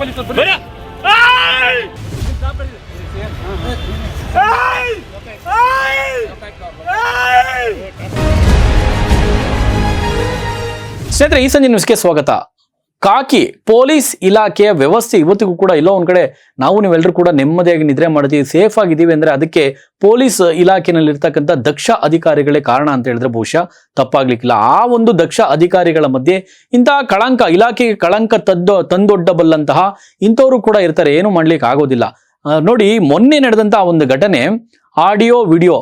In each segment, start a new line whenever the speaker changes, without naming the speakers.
ಪೊಲೀಸರು ಬರ್ರಿ. ಏಯ್! ಏಯ್! ಏಯ್! ಏಯ್!
ಸ್ನೇಹಿತರೆ ಈ ಸಂಜೆ ನ್ಯೂಸ್ಗೆ ಸ್ವಾಗತ ಕಾಕಿ ಪೊಲೀಸ್ ಇಲಾಖೆಯ ವ್ಯವಸ್ಥೆ ಇವತ್ತಿಗೂ ಕೂಡ ಎಲ್ಲೋ ಒಂದ್ ಕಡೆ. ನಾವು ನೀವೆಲ್ಲರೂ ಕೂಡ ನೆಮ್ಮದಿಯಾಗಿ ನಿದ್ರೆ ಮಾಡ್ತೀವಿ ಸೇಫ್ ಆಗಿದ್ದೀವಿ ಅಂದ್ರೆ ಅದಕ್ಕೆ ಪೊಲೀಸ್ ಇಲಾಖೆನಲ್ಲಿ ಇರ್ತಕ್ಕಂಥ ದಕ್ಷ ಅಧಿಕಾರಿಗಳೇ ಕಾರಣ ಅಂತ ಹೇಳಿದ್ರೆ ಬಹುಶಃ ತಪ್ಪಾಗ್ಲಿಕ್ಕಿಲ್ಲ. ಆ ಒಂದು ದಕ್ಷ ಅಧಿಕಾರಿಗಳ ಮಧ್ಯೆ ಇಂತಹ ಕಳಂಕ, ಇಲಾಖೆಗೆ ಕಳಂಕ ತದ್ದು ತಂದೊಡ್ಡಬಲ್ಲಂತಹ ಇಂಥವರು ಕೂಡ ಇರ್ತಾರೆ. ಏನು ಮಾಡ್ಲಿಕ್ಕೆ ಆಗೋದಿಲ್ಲ. ನೋಡಿ ಮೊನ್ನೆ ನಡೆದಂತಹ ಒಂದು ಘಟನೆ, ಆಡಿಯೋ, ವಿಡಿಯೋ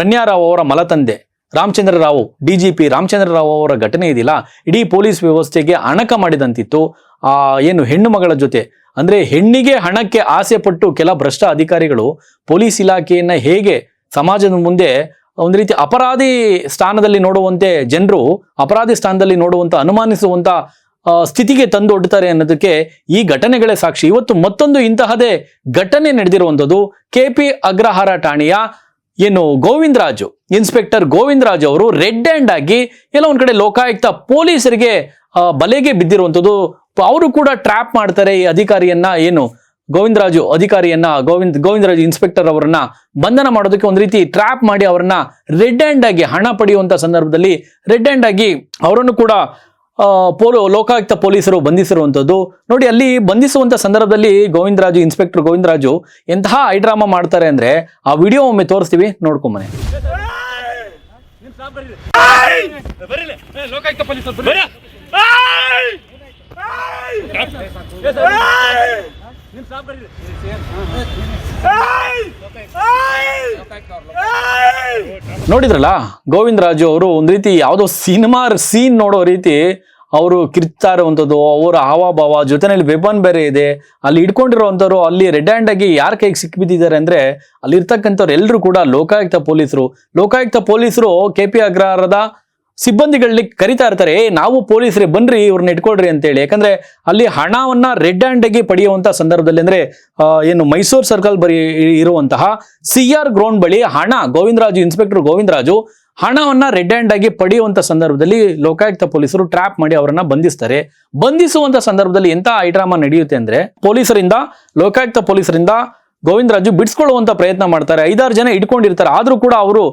ರಣ್ಯಾರಾವ್ ಅವರ ಮಲತಂದೆ. ರಾಮಚಂದ್ರ ರಾವ್ ಡಿಜಿಪಿ ರಾಮಚಂದ್ರ ರಾವ್ ಅವರ ಘಟನೆ ಇದೆಯಲ್ಲ, ಇಡೀ ಪೊಲೀಸ್ ವ್ಯವಸ್ಥೆಗೆ ಅಣಕ ಮಾಡಿದಂತಿತ್ತು. ಆ, ಏನು ಹೆಣ್ಣು ಮಗಳ ಜೊತೆ, ಅಂದ್ರೆ ಹೆಣ್ಣಿಗೆ ಹಣಕ್ಕೆ ಆಸೆ ಪಟ್ಟು ಕೆಲ ಭ್ರಷ್ಟ ಅಧಿಕಾರಿಗಳು ಪೊಲೀಸ್ ಇಲಾಖೆಯನ್ನ ಹೇಗೆ ಸಮಾಜದ ಮುಂದೆ ಒಂದು ರೀತಿ ಅಪರಾಧಿ ಸ್ಥಾನದಲ್ಲಿ ನೋಡುವಂತೆ ಜನರು ಅಪರಾಧಿ ಸ್ಥಾನದಲ್ಲಿ ನೋಡುವಂತ, ಅನುಮಾನಿಸುವಂತ ಸ್ಥಿತಿಗೆ ತಂದು ಒಡ್ತಾರೆ ಅನ್ನೋದಕ್ಕೆ ಈ ಘಟನೆಗಳೇ ಸಾಕ್ಷಿ. ಇವತ್ತು ಮತ್ತೊಂದು ಇಂತಹದೇ ಘಟನೆ ನಡೆದಿರುವಂಥದ್ದು ಕೆ ಪಿ ಅಗ್ರಹಾರ ಠಾಣೆಯ ಏನು ಗೋವಿಂದರಾಜು ಇನ್ಸ್ಪೆಕ್ಟರ್ ಗೋವಿಂದರಾಜು ಅವರು ರೆಡ್ ಹ್ಯಾಂಡ್ ಆಗಿ ಎಲ್ಲ ಒಂದ್ ಕಡೆ ಲೋಕಾಯುಕ್ತ ಪೊಲೀಸರಿಗೆ ಬಲೆಗೆ ಬಿದ್ದಿರುವಂಥದ್ದು ಅವರು ಕೂಡ ಟ್ರ್ಯಾಪ್ ಮಾಡ್ತಾರೆ ಈ ಅಧಿಕಾರಿಯನ್ನ, ಏನು ಗೋವಿಂದರಾಜು ಅಧಿಕಾರಿಯನ್ನ, ಗೋವಿಂದ್, ಗೋವಿಂದರಾಜು ಇನ್ಸ್ಪೆಕ್ಟರ್ ಅವರನ್ನ ಬಂಧನ ಮಾಡೋದಕ್ಕೆ ಒಂದು ರೀತಿ ಟ್ರ್ಯಾಪ್ ಮಾಡಿ ಅವರನ್ನ ರೆಡ್ ಹ್ಯಾಂಡ್ ಆಗಿ ಹಣ ಪಡೆಯುವಂತ ಸಂದರ್ಭದಲ್ಲಿ ರೆಡ್ ಹ್ಯಾಂಡ್ ಆಗಿ ಅವರನ್ನು ಕೂಡ ಪೋಲೋ ಲೋಕಾಯುಕ್ತ ಪೊಲೀಸರು ಬಂಧಿಸಿರುವಂಥದ್ದು ನೋಡಿ ಅಲ್ಲಿ ಬಂಧಿಸುವಂಥ ಸಂದರ್ಭದಲ್ಲಿ ಗೋವಿಂದರಾಜು ಇನ್ಸ್ಪೆಕ್ಟರ್ ಗೋವಿಂದರಾಜು ಎಂತಹ ಐಡ್ರಾಮಾ ಮಾಡ್ತಾರೆ ಅಂದ್ರೆ ಆ ವಿಡಿಯೋ ಒಮ್ಮೆ ತೋರಿಸ್ತೀವಿ ನೋಡ್ಕೊಂಬನೆ
ಲೋಕಾಯುಕ್ತ ಪೊಲೀಸರು
ನೋಡಿದ್ರಲ್ಲ ಗೋವಿಂದರಾಜು ಅವರು ಒಂದು ರೀತಿ ಯಾವುದೋ ಸಿನಿಮಾ ಸೀನ್ ನೋಡೋ ರೀತಿ ಅವರು ಕಿರ್ತಾ ಇರುವಂಥದ್ದು, ಅವರ ಹಾವಭಾವ, ಜೊತೆನಲ್ಲಿ ವೆಬನ್ ಬೇರೆ ಇದೆ. ಅಲ್ಲಿ ಇಟ್ಕೊಂಡಿರುವಂಥವ್ರು ಅಲ್ಲಿ ರೆಡ್ ಹ್ಯಾಂಡ್ ಆಗಿ ಯಾರ ಕೈಗೆ ಸಿಕ್ಕಿಬಿದ್ದಿದ್ದಾರೆ ಅಂದ್ರೆ ಅಲ್ಲಿ ಇರ್ತಕ್ಕಂಥವ್ರು ಎಲ್ಲರೂ ಕೂಡ ಲೋಕಾಯುಕ್ತ ಪೊಲೀಸರು. ಲೋಕಾಯುಕ್ತ ಪೊಲೀಸರು ಕೆ ಪಿ ಅಗ್ರಹಾರದ ಸಿಬ್ಬಂದಿಗಳಲ್ಲಿ ಕರಿತಾ ಇರ್ತಾರೆ ನಾವು ಪೊಲೀಸರೇ ಬನ್ರಿ ಇವ್ರನ್ನ ಇಟ್ಕೊಳ್ರಿ ಅಂತೇಳಿ. ಯಾಕಂದ್ರೆ ಅಲ್ಲಿ ಹಣವನ್ನ ರೆಡ್ ಹ್ಯಾಂಡ್ ಆಗಿ ಪಡೆಯುವಂತಹ ಸಂದರ್ಭದಲ್ಲಿ ಅಂದ್ರೆ ಏನು ಮೈಸೂರು ಸರ್ಕಲ್ ಬರಿ ಇರುವಂತಹ ಸಿ ಆರ್ ಗ್ರೌಂಡ್ ಬಳಿ ಹಣ, ಗೋವಿಂದರಾಜು, ಇನ್ಸ್ಪೆಕ್ಟರ್ ಗೋವಿಂದರಾಜು ಹಣವನ್ನ ರೆಡ್ ಹ್ಯಾಂಡ್ ಆಗಿ ಪಡೆಯುವಂತ ಸಂದರ್ಭದಲ್ಲಿ ಲೋಕಾಯುಕ್ತ ಪೊಲೀಸರು ಟ್ರ್ಯಾಪ್ ಮಾಡಿ ಅವರನ್ನ ಬಂಧಿಸ್ತಾರೆ. ಬಂಧಿಸುವಂತ ಸಂದರ್ಭದಲ್ಲಿ ಎಂತ ಐಡ್ರಾಮಾ ನಡೆಯುತ್ತೆ ಅಂದ್ರೆ, ಪೊಲೀಸರಿಂದ, ಲೋಕಾಯುಕ್ತ ಪೊಲೀಸರಿಂದ ಗೋವಿಂದರಾಜು ಬಿಡಿಸ್ಕೊಳ್ಳುವಂತ ಪ್ರಯತ್ನ ಮಾಡ್ತಾರೆ. ಐದಾರು ಜನ ಇಟ್ಕೊಂಡಿರ್ತಾರೆ ಆದ್ರೂ ಕೂಡ ಅವರು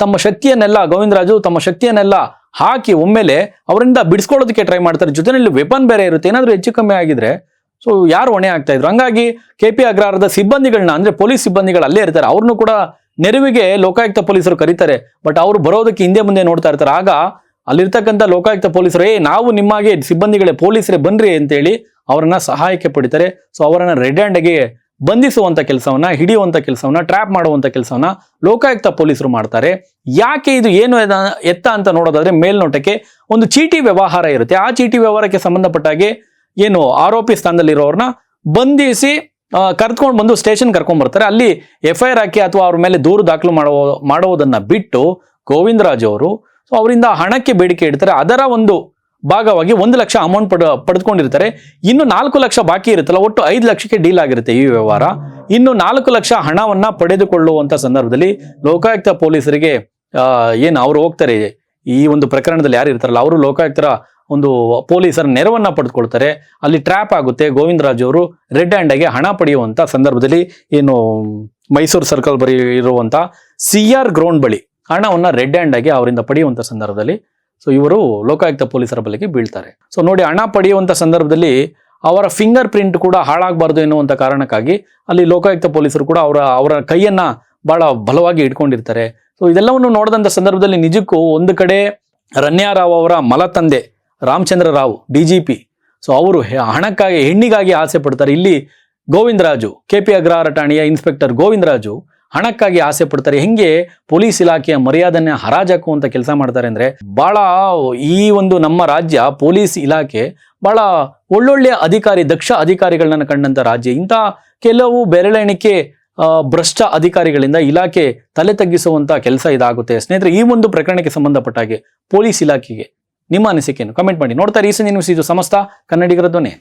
ತಮ್ಮ ಶಕ್ತಿಯನ್ನೆಲ್ಲ, ಗೋವಿಂದರಾಜು ತಮ್ಮ ಶಕ್ತಿಯನ್ನೆಲ್ಲ ಹಾಕಿ ಒಮ್ಮೆಲೆ ಅವರಿಂದ ಬಿಡಿಸ್ಕೊಳ್ಳೋದಕ್ಕೆ ಟ್ರೈ ಮಾಡ್ತಾರೆ. ಜೊತೆನಲ್ಲಿ ವೆಪನ್ ಬೇರೆ ಇರುತ್ತೆ. ಏನಾದ್ರೂ ಹೆಚ್ಚು ಕಮ್ಮಿ ಆಗಿದ್ರೆ ಸೊ ಯಾರು ಹೊಣೆ ಆಗ್ತಾ ಇದ್ರು? ಹಂಗಾಗಿ ಕೆ ಪಿ ಅಗ್ರಹಾರದ ಸಿಬ್ಬಂದಿಗಳನ್ನ ಅಂದ್ರೆ ಪೊಲೀಸ್ ಸಿಬ್ಬಂದಿಗಳು ಅಲ್ಲೇ ಇರ್ತಾರೆ. ಅವ್ರನ್ನು ಕೂಡ ನೆರವಿಗೆ ಲೋಕಾಯುಕ್ತ ಪೊಲೀಸರು ಕರೀತಾರೆ. ಬಟ್ ಅವರು ಬರೋದಕ್ಕೆ ಹಿಂದೆ ಮುಂದೆ ನೋಡ್ತಾ ಇರ್ತಾರೆ. ಆಗ ಅಲ್ಲಿರ್ತಕ್ಕಂಥ ಲೋಕಾಯುಕ್ತ ಪೊಲೀಸರು, ಏ, ನಾವು ನಿಮ್ಮಾಗೆ ಸಿಬ್ಬಂದಿಗಳೇ, ಪೊಲೀಸರೇ ಬನ್ರಿ ಅಂತೇಳಿ ಅವರನ್ನ ಸಹಾಯಕ್ಕೆ ಪಡಿತಾರೆ. ಸೊ ಅವರನ್ನ ರೆಡ್ ಹ್ಯಾಂಡ್ಗೆ ಬಂಧಿಸುವಂತ ಕೆಲಸವನ್ನ, ಹಿಡಿಯುವಂತ ಕೆಲಸವನ್ನ ಟ್ರ್ಯಾಪ್ ಮಾಡುವಂತ ಕೆಲಸವನ್ನ ಲೋಕಾಯುಕ್ತ ಪೊಲೀಸರು ಮಾಡ್ತಾರೆ. ಯಾಕೆ ಇದು ಏನು ಎತ್ತ ಅಂತ ನೋಡೋದಾದ್ರೆ ಮೇಲ್ನೋಟಕ್ಕೆ ಒಂದು ಚೀಟಿ ವ್ಯವಹಾರ ಇರುತ್ತೆ. ಆ ಚೀಟಿ ವ್ಯವಹಾರಕ್ಕೆ ಸಂಬಂಧಪಟ್ಟ ಹಾಗೆ ಏನು ಆರೋಪಿ ಸ್ಥಾನದಲ್ಲಿರೋರ್ನ ಬಂಧಿಸಿ ಕರ್ಕೊಂಡು ಬಂದು ಸ್ಟೇಷನ್ ಕರ್ಕೊಂಡ್ ಬರ್ತಾರೆ ಅಲ್ಲಿ ಎಫ್ ಹಾಕಿ ಅಥವಾ ಅವ್ರ ಮೇಲೆ ದೂರು ದಾಖಲು ಮಾಡುವ ಮಾಡುವುದನ್ನ ಬಿಟ್ಟು ಗೋವಿಂದರಾಜ್ ಅವರು, ಸೊ ಅವರಿಂದ ಹಣಕ್ಕೆ ಬೇಡಿಕೆ ಇಡ್ತಾರೆ. ಅದರ ಒಂದು ಭಾಗವಾಗಿ ಒಂದು ಲಕ್ಷ ಅಮೌಂಟ್ ಪಡ, ಪಡೆದುಕೊಂಡಿರ್ತಾರೆ. ಇನ್ನು ನಾಲ್ಕು ಲಕ್ಷ ಬಾಕಿ ಇರುತ್ತಲ್ಲ, ಒಟ್ಟು ಐದು ಲಕ್ಷಕ್ಕೆ ಡೀಲ್ ಆಗಿರುತ್ತೆ ಈ ವ್ಯವಹಾರ. ಇನ್ನು ನಾಲ್ಕು ಲಕ್ಷ ಹಣವನ್ನ ಪಡೆದುಕೊಳ್ಳುವಂತ ಸಂದರ್ಭದಲ್ಲಿ ಲೋಕಾಯುಕ್ತ ಪೊಲೀಸರಿಗೆ ಏನು ಅವರು ಹೋಗ್ತಾರೆ, ಈ ಒಂದು ಪ್ರಕರಣದಲ್ಲಿ ಯಾರು ಇರ್ತಾರಲ್ಲ, ಅವರು ಲೋಕಾಯುಕ್ತರ ಒಂದು ಪೊಲೀಸರ ನೆರವನ್ನ ಪಡೆದುಕೊಳ್ತಾರೆ. ಅಲ್ಲಿ ಟ್ರ್ಯಾಪ್ ಆಗುತ್ತೆ, ಗೋವಿಂದರಾಜ್ ಅವರು ರೆಡ್ ಹ್ಯಾಂಡ್ ಆಗಿ ಹಣ ಪಡೆಯುವಂತ ಸಂದರ್ಭದಲ್ಲಿ ಏನು ಮೈಸೂರು ಸರ್ಕಲ್ ಬರೀ ಇರುವಂತ ಸಿ ಆರ್ ಗ್ರೌಂಡ್ ಬಳಿ ಹಣವನ್ನ ರೆಡ್ ಹ್ಯಾಂಡ್ ಆಗಿ ಅವರಿಂದ ಪಡೆಯುವಂತ ಸಂದರ್ಭದಲ್ಲಿ ಸೊ ಇವರು ಲೋಕಾಯುಕ್ತ ಪೊಲೀಸರ ಬಳಿಗೆ ಬೀಳ್ತಾರೆ. ಸೊ ನೋಡಿ ಹಣ ಪಡೆಯುವಂಥ ಸಂದರ್ಭದಲ್ಲಿ ಅವರ ಫಿಂಗರ್ ಪ್ರಿಂಟ್ ಕೂಡ ಹಾಳಾಗಬಾರ್ದು ಎನ್ನುವಂಥ ಕಾರಣಕ್ಕಾಗಿ ಅಲ್ಲಿ ಲೋಕಾಯುಕ್ತ ಪೊಲೀಸರು ಕೂಡ ಅವರ ಅವರ ಕೈಯನ್ನು ಬಹಳ ಬಲವಾಗಿ ಇಟ್ಕೊಂಡಿರ್ತಾರೆ. ಸೊ ಇದೆಲ್ಲವನ್ನು ನೋಡಿದಂಥ ಸಂದರ್ಭದಲ್ಲಿ ನಿಜಕ್ಕೂ ಒಂದು ಕಡೆ ರಣ್ಯಾರಾವ್ ಅವರ ಮಲತಂದೆ Ramachandra Rao, D G P. So ಅವರು ಹಣಕ್ಕಾಗಿ, ಹೆಣ್ಣಿಗಾಗಿ ಆಸೆ ಪಡ್ತಾರೆ. ಇಲ್ಲಿ ಗೋವಿಂದರಾಜು, ಕೆ ಪಿ ಅಗ್ರಹಾರ ಠಾಣೆಯ ಇನ್ಸ್ಪೆಕ್ಟರ್ ಗೋವಿಂದರಾಜು ಹಣಕ್ಕಾಗಿ ಆಸೆ ಪಡ್ತಾರೆ. ಹೆಂಗೆ ಪೊಲೀಸ್ ಇಲಾಖೆಯ ಮರ್ಯಾದನ್ನ ಹರಾಜಾಕುವಂತ ಕೆಲಸ ಮಾಡ್ತಾರೆ ಅಂದ್ರೆ ಬಹಳ ಈ ಒಂದು ನಮ್ಮ ರಾಜ್ಯ ಪೊಲೀಸ್ ಇಲಾಖೆ ಬಹಳ ಒಳ್ಳೊಳ್ಳೆ ಅಧಿಕಾರಿ, ದಕ್ಷ ಅಧಿಕಾರಿಗಳನ್ನ ಕಂಡಂತ ರಾಜ್ಯ. ಇಂಥ ಕೆಲವು ಬೆರಳೆಣಿಕೆ ಭ್ರಷ್ಟ ಅಧಿಕಾರಿಗಳಿಂದ ಇಲಾಖೆ ತಲೆ ತಗ್ಗಿಸುವಂತ ಕೆಲಸ ಇದಾಗುತ್ತೆ. ಸ್ನೇಹಿತರೆ, ಈ ಒಂದು ಪ್ರಕರಣಕ್ಕೆ ಸಂಬಂಧಪಟ್ಟ ಹಾಗೆ ಪೊಲೀಸ್ ಇಲಾಖೆಗೆ ನಿಮ್ಮ ಅನಿಸಿಕೆಯನ್ನು ಕಮೆಂಟ್ ಮಾಡಿ. ನೋಡ್ತಾ ಈ ಇನ್ವಿಸ್ ಇದು ಸಮಸ್ತ ಕನ್ನಡಿಗರ ಧ್ವನಿ.